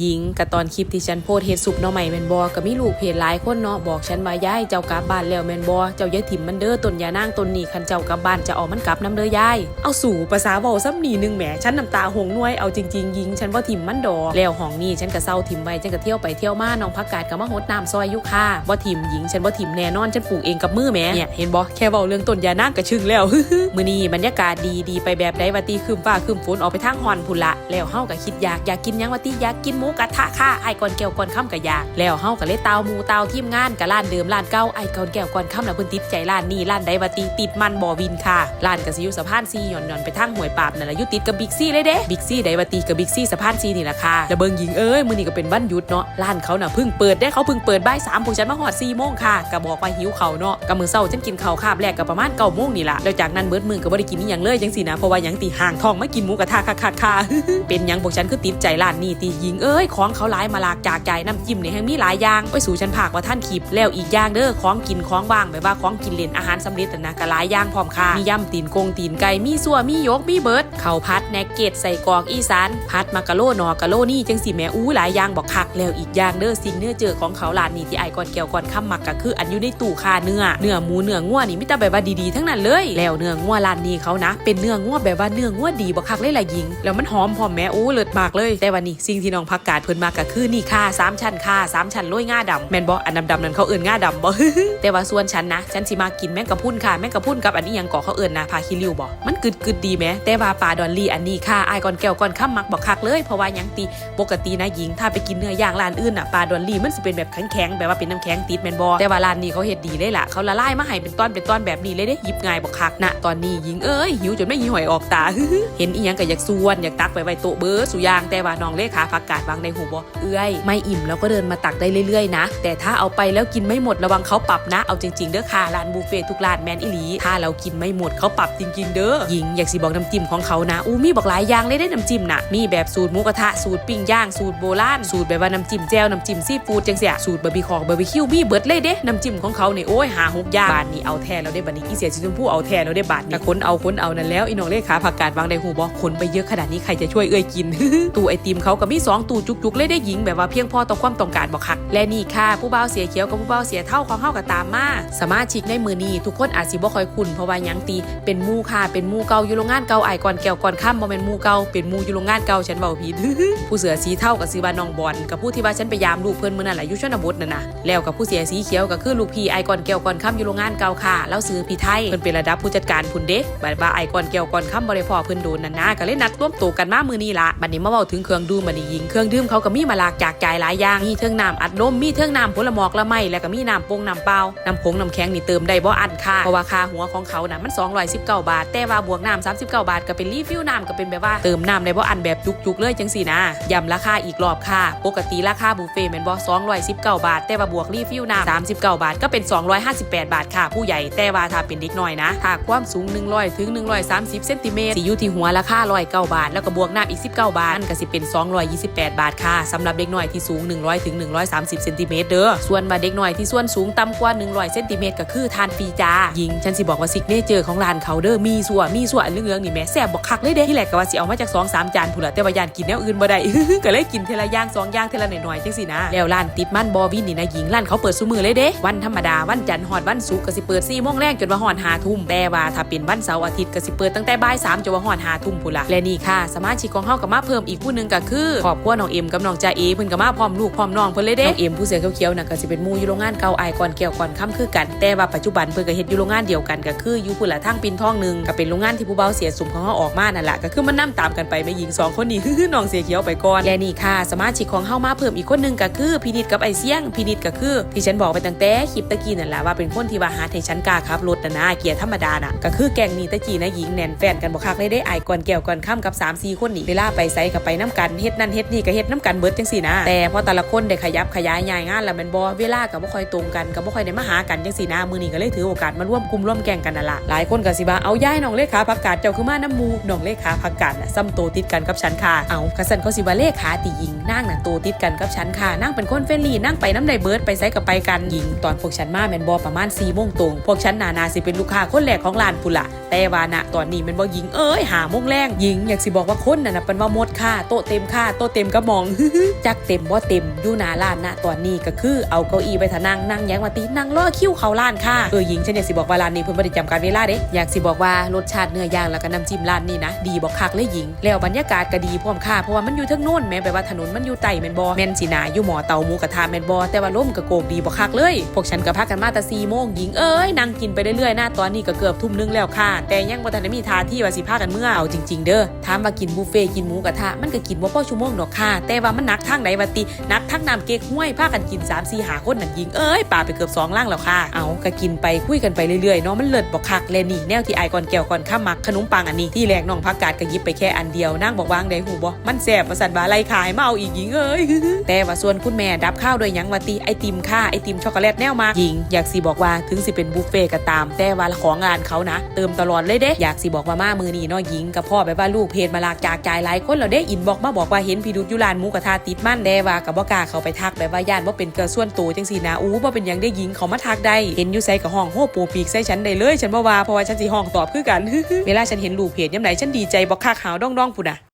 หญิงกับตอนคลิปที่ฉันโพสเฮ็ดสุปหน่อใหม่แมนบอก็มีลูกเพจหลายคนเนาะบอกฉันมาย้ายเจ้ากลับบ้านแล้วแมนบอเจ้าย่าถิ่มมันเด้อต้นยานางต้นนี้คันเจ้ากลับบ้านจะเออกมันกลับน้ำเด้อยายเอาสู่ภาษาเว้าซ้ำนีหนึงแหมฉันน้ำตาหงนวยเอาจริงๆหญิงฉันว่าถิ่มมันดอกแล้วห้องนี้ฉันก็เศร้าถิ่มไว้ฉันก็เที่ยวไปเที่ยวมาน้องพักกาดก็มาหดน้ำซอยยุค่าว่าถิ่มหญิงฉันว่าถิ่มแน่นอนฉันปลูกเองกับมือแหมเนี่ยเห็นบ่แค่เว้าเรื่องต้นยานางก็ชึงแล้วมื้อนี้บรรยากาศดีดีไปแบบใดวตีคืมฟ้าคืมฝนออกไปทางฮอนพุ่นละแล้วเฮาก็คิดอยากอยากกินยังวตีอยากกินมูกระทะค่ะไอ้ก่อนแก้วก่อนค่ำก็อยากแล้วเฮาก็เลยเตาหมูเตาทีมงานกับร้านเดิมร้านเก่าไอ้ก่อนแก้วก่อนค่ำน่ะเพิ่นติดใจร้านนี้ร้านใดวาตีติดมันบ่วินค่ะร้านก็สิอยู่สะพานซีหย่อนๆไปทางห้วยปราบนั่นแหละอยู่ติดกับบิ๊กซีเลยเด้บิ๊กซีใดวาตีกับบิ๊กซีสะพานซีนี่แหละค่ะแล้วเบิ่งหญิงเอ้ยมื้อนี้ก็เป็นวันหยุดเนาะร้านเขาน่ะเพิ่งเปิดได้เขาเพิ่งเปิดบ่าย3พวกฉันมาฮอด4โมงค่ะก็บอกว่าหิวข้าวเนาะก็มื้อเช้าฉันกินข้าวคาบแรกก็ประมาณ9โมงนี่แหละแล้วจากนั้นเบิดมื้อก็บ่ได้กินอีหยังเลยจังซี่นะเพราะว่าหยังตีห่างท้องมากินหมูกระทะคักๆค่ะเป็นหยังพวกฉันคือติดใจร้านนี้ตีหญิงเอ้ยของเขาหลายมาลากจากใจน้ำจิ้มในแห่งมีหลายอย่างไปสู่ฉันผากว่าท่านขีบแล้วอีกอย่างเด้อของกินของว่างแบบว่าของกินเล่นอาหารสำเร็จน่ะนะก็หลายอย่างพร้อมค่ะมียำตีนกงตีนไก่มีซัวมียกมีเบิร์ดข้าวผัดแนกเกตใส่กอกอีสานผัดมากะโลนอกะโลนี่จังสิแม่อู้หลายอย่างบอกคักแล้วอีกอย่างเด้อสิ่งเนื้อเจอของเขาร้านนี้ที่ไอ้ก่อนแก้วก่อนค่ำมักก็คืออันอยู่ในตู้คาเนื้อเนื้อหมูเนื้องัวนี่มิต่แบบว่าดีๆทั้งนั้นเลยแล้วเนื้องัวร้านนี้เขานะ เป็นเนื้องัวแบบว่าเนื้องัวดีบอกคักเลยล่ะหญิง แล้วมันหอมพร้อมแม่อู้เลิศมากเลยแต่วันนี้สิ่งที่น้องพักกาดเพิ่นมากก็คือนี่ค่ะสามชั้นค่ะสามชั้นโรยง่าดำแม่นบ่อันดำๆนั้นเขาเอิ้นง่าดำบ่แต่ว่าส่วนฉันนะฉันสิมากินแมงกะพรุนค่ะแมงกะพรุนกับอันนี้ยังก่อเขาเอิ้นนะพาคิริวบ่มันกึดกึดดีแหมแต่ว่าปลาดอลลี่อันนี้ค่ะไอก่อนแก้วก่อนค่ำมักบอกคักเลยเพราะว่ายังตีปกตินะหญิงถ้าไปกินเนื้อย่างร้านอื่นน่ะปลาดอลลี่มันสิเป็นแบบแข็งๆแบบว่าเป็นน้ำแข็งติดแม่นบ่แต่ว่าร้านนี้เขาเฮ็ดดีเลยล่ะเขาละลายมาให้เป็นต้อนเป็นต้อนแบบนี้เลยเด้หยิบง่ายบอกคักนะตอนนี้หญิงเอ้ยหิวจนไม่หิหอยออกตาเห็นอีหยังก็อยากส่วนอยากตักไปไว้โต๊ะเบิร์สุยางแต่ว่าน้องเลขาพักกาดวางในหูบ่เอื้อย ไม่อิ่มแล้วก็เดินมาตักได้เรื่อยๆนะ แต่ถ้าเอาไปแล้วกินไม่หมดระวังเขาปรับนะ เอาจริงๆเด้อค่ะร้านบุฟเฟ่ทุกร้านแมนอิลีถ้าเรากินไม่หมดเขาปรับจริงๆเด้อหญิงอยากสิบอกน้ำจิ้มของเขานะอู้มีบอกหลายอย่างเลยได้น้ำจิ้มนะมีแบบสูตรหมูกระทะสูตรปิ้งย่างสูตรโบราณสูตรแบบว่าน้ำจิ้มแจ่วน้ำจิ้มซีฟู้ดจังเสียสูตรบาร์บีคองบาร์บีคิวมีเบิดเลยเด้น้ำจิ้มของเขาเนี่ยโอ้ยหาหกอย่างบาทนี้เอาแท้แล้วได้บัดนี้อีเสียชิชมพู่เอาแท้แล้วได้บาทนี้คนเอาคนเอานั่นแล้วอีน้องเลขาผักกาดวางในหูบอกคนไปเยอะขนาดนี้ใครจะช่วยเอ้ยกินตู้ไอติมเขาก็มีสองตู้จุกๆเลยได้หญิงแบบว่าเพียงพอต่อความต้องการบอกคักและนี่ค่ะ ผู้บ่าวเสียเขียวกับผู้บ่าวเสียเท่าของเฮาก็ตามมาสมาชิกในมือนี้ทุกคนอาจสิบ่ค่อยคุ้นเพราะว่ายังตีเป็นมู่ค่ะเป็นมู่เก่าอยู่โรงงานเก่าไอก่อนแก้วก่อนค่ำบ่แม่นมู่เก่าเป็นมู่อยู่โรงงานเก่าฉันเว้าผิดผู้เสือสีเท่ากับซื้อบ้านน้องบอลกับผู้ที่ว่าฉันไปยามลูกเพิ่อนมื้อนั้นแหละอยู่ชนบทนั่นนะแล้วกับผู้เสียสีเขียวก็คือลูกพี่ไอก่อนแก้วก่อนค่ำอยู่โรงงานเก่าค่ะแล้วซื้อพี่ไทยเพิ่นเป็นระดับผู้จัดการพุ่นเด้บัดว่าไอก่อนแก้วก่อนค่ำบ่ได้พอเพิ่นโดนนั่นนะก็เลยนัดร่วมตัวกันมามื้อนี้ละบัดนี้มาเว้าถึงเครื่องดื่มบัดนี้ยิงเครื่องดื่มเขาก็มีมาหลากจากใจายหลายอย่างมีเทิงน้ำอัดลมมีเทิงน้ำผลหมอกละไมแล้วก็มีน้ำโปงน้ำเปล่าน้ำผงน้ำแข็งนี่เติมได้บ่อันค่ะเพราะว่าค่าหัวของเขาน่ะมัน 219 บาท แต่ว่าบวกน้ำ39 บาท ก็เป็นรีฟิลน้ำก็เป็นแบบว่าเติมน้ำได้บ่อันแบบจุกๆเลยจังสี่นะย้ำราคาอีกรอบค่ะ ปกติราคาบุฟเฟ่ต์แม่นบ่219 บาท แต่ว่าบวกรีฟิลน้ำ39 บาท ก็เป็น 258 บาทค่ะ ผู้ใหญ่แต่ว่าถ้าเป็นเด็กน้อยนะถ้าความสูง 100 ถึง 130 เซนติเมตรสิอยู่ที่หัวราคา109บาท แล้วก็บวกน้ำอีก 19 บาทนั่นก็สิเป็น 228 บาทาทค่ะสำหรับเด็กน้อยที่สูง 100ถึง130เซนติเมตรเด้อส่วนบาเด็กน้อยที่ส่วนสูงต่ำกว่า 100เซนติเมตรก็คือทานฟรีจ้าหญิงฉันสิบอกว่าซิกเนเจอร์ของร้านเขาเด้อมีส่วนมีส่วนเรื่องๆนี่แม่แซ่บบอกคักเลยเด้ที่แรกก็ว่าสิเอามาจาก2 3จานพุ่นละแต่ว่ายานกินแนวอื่นบ่ได้ก็เลยกินเทละย่างสองย่างเทละหน่อยๆจังสินะแล้วร้านติดมันบอวินนี่นะหญิงร้านเขาเปิดซุมือเลยเด้วันธรรมดาวันจันทร์ฮอดวันศุกร์ก็สิเปิด4โมงแรกจนว่าฮอด5ทุ่มแต่ว่าถ้าเป็นวันเสาร์อาทิตย์ก็สิเปิดตั้งแต่บ่าย3จนว่าฮอด5ทุ่มพุ่นละและนี่ค่ะ สมาชิกของเฮาก็มาเพิ่มอีกผู้นึงก็คือครอบครัวน้องเอ็มกับน้องจ่าเอเพิ่นก็มาพร้อมลูกพร้อมน้องเพิ่นเลยเด้น้องเอ็มผู้เสือเขียวๆน่ะก็สิเป็นหมู่อยู่โรงงานเก่าอายก่อนแก้วก่อนค่ำคือกัน แต่ว่าปัจจุบันเพิ่นก็เฮ็ดอยู่โรงงานเดียวกันก็คืออยู่พุ่นละทางปินทองหนึงก็เป็นโรงงานที่ผู้เบาเสียสุมของเฮาออกมานั่นแหละก็คือมันนํตามกันไปแม่หญิงสองคนนี้น้องเสียเขียวไปก่อนและนี่ค่ะสมาชิกของเฮามาเพิ่มอีกคนหนึงก็คือพินิดกับไอเสียงพินิดก็คือ ที่ฉันบอกไปตั้งแต่คลิปตะกี้นั่นแหละว่าเป็นคนที่ว่าหาให้ฉันกล้าขับรถนะนะเกียร์ธรรมดาน่ะก็คือแกงนี้ตะกี้นะหญิงแน่นแฟนกันบ่คักเลยได้ไอายก่อนแก้วก่อนค่ำกับ3 4คนนี่เวลาไปไสกับไปน้ำกันเฮ็ดนั่นเฮ็ดนี่ก็เฮ็ดน้ำกันเบิดจังซี่นะ แต่พอแต่ละคนได้ขยับขยายยายงานแล้วแมันบ่เวลาก็บ่ค่อยตรงกันก็บ่ค่อยได้มาหากันจังซี่นะมือนี้ก็เลยถือโอกาสมาร่วมกลุ่มร่วมแก่งกันนั่นล่ะหลายคนก็สิว่าเอาย้ายน้องเลขาผักกาดเจ้าคือมาน้ำมูน้องเลขาผักกาดน่ะซ้ำโตติดกันกับฉันค่ะเอากระสันเขาสิว่าเลขาติยิงนางน่ะโตติดกันกับฉันค่ะนางเป็นคนเฟรนลี่นางไปน้ำไดเบิร์ดไปไสกับไปกันยิง ตอนพวกฉันมาแม่นบอประมาณ4ี่โมงตรงพวกฉันนานาสิเป็นลูกค้าคนแรกของร้านพุละแต่ว่าณตอนนี้แม่นบอยิงเอ้ยหาโมงแรงยิงอยากสิบอกว่าคนน่ะนะเป็นว่าหมดค่ะโตะเต็มค่ะโตะเต็มกับมองจักเต็มบ่าเต็มอยู่หน้าร้านนะตอนนี้ก็คือเอาเก้าอี้ไปทะนั่งนั่งแยงว่าตินั่งรอคิวเขาร้านค่ะเออหญิงฉันอยากสิบอกว่าร้านนี้เพิ่นบ่ได้จำกัดเวลาเด้อยากสิบอกว่ารสชาติเนื้อย่างแล้วก็น้ำจิ้มร้านนี้นะ ดีบ่คักเลยหญิง แล้วบรรยากาศก็ดีพร้อมค่ะเพราะว่ามันอยู่ทั้งโน่นแม้แบบว่าถนนมันอยู่ใต้แม่นบ่แม่นสินาอยู่หมอเตาหมูกระทะแม่นบ่แต่ว่าลมก็โกกดีบ่คักเลยพวกฉันก็พากันมาแต่4โมงหญิงเอ้ยนั่งกินไปเรื่อยๆนะตอนนี้ก็เกือบทุ่มนึงแล้วค่ะ แต่ยังบ่ทันได้มีท่าที่ว่าสิพากันเมื่อเอาจริง ๆ เด้อถามว่ากินบุฟเฟ่กินหมูกระทะมันก็กินบ่พอชั่วโมงดอกค่ะแต่ว่ามันนักทางใดวะตินักทางน้ำเก๊กห้วยพากันกิน3 4หาคนนั่นหญิงเอ้ยป่าไปเกือบสองล่างแล้วค่ะ เอาก็กินไปคุยกันไปเรื่อยๆเนาะมันเลิศบ่คักเลยนี่แนวที่ไอายก่อนแก้วก่อนข้ามักขนมปังอันนี้ที่แรกน้องพักกาดก็หยิบไปแค่อันเดียวนางบอกวางได้หูบ่มันแซ่บว่าสันบาไล่ขายมาเอาอีกหญิงเอ้ยแต่ว่าส่วนคุณแม่ดับข้าวโดวยหยังวาติไอติมค่ะไอติมช็อกโกแลตแนวมากหญิงอยากสิบอกว่าถึงสิเป็นบุฟเฟ่ก็ตาม แต่ว่าของงานเขานะ เติมตลอดเลยเด้อยากสิบอกว่ามามือนี้เนาะหญิงกับพ่อแบบว่าลูกเพจมาลากจากจ่ายหลายคนแล้วเด้อินบอกมาบอกว่าเห็นพี่ดุดอยุ้านหมูกระทะติดมันแต่ว่ากับบ่กล้าเขาไปทักแบบว่าย่านว่าเป็นเกิดส่วนตัวจังสีนะอู้ว่าเป็นยังได้ยิงเขามาทักได้เห็นอยู่ใส่กับห้องโหปูปีกใส่ฉันได้เลย ฉันบ่ว่าเพราะว่าฉันสิห้องตอบคือกัน เวลาฉันเห็นลูกเพจยามไหนฉันดีใจบ่คักหาวดองๆพุ่นน่ะ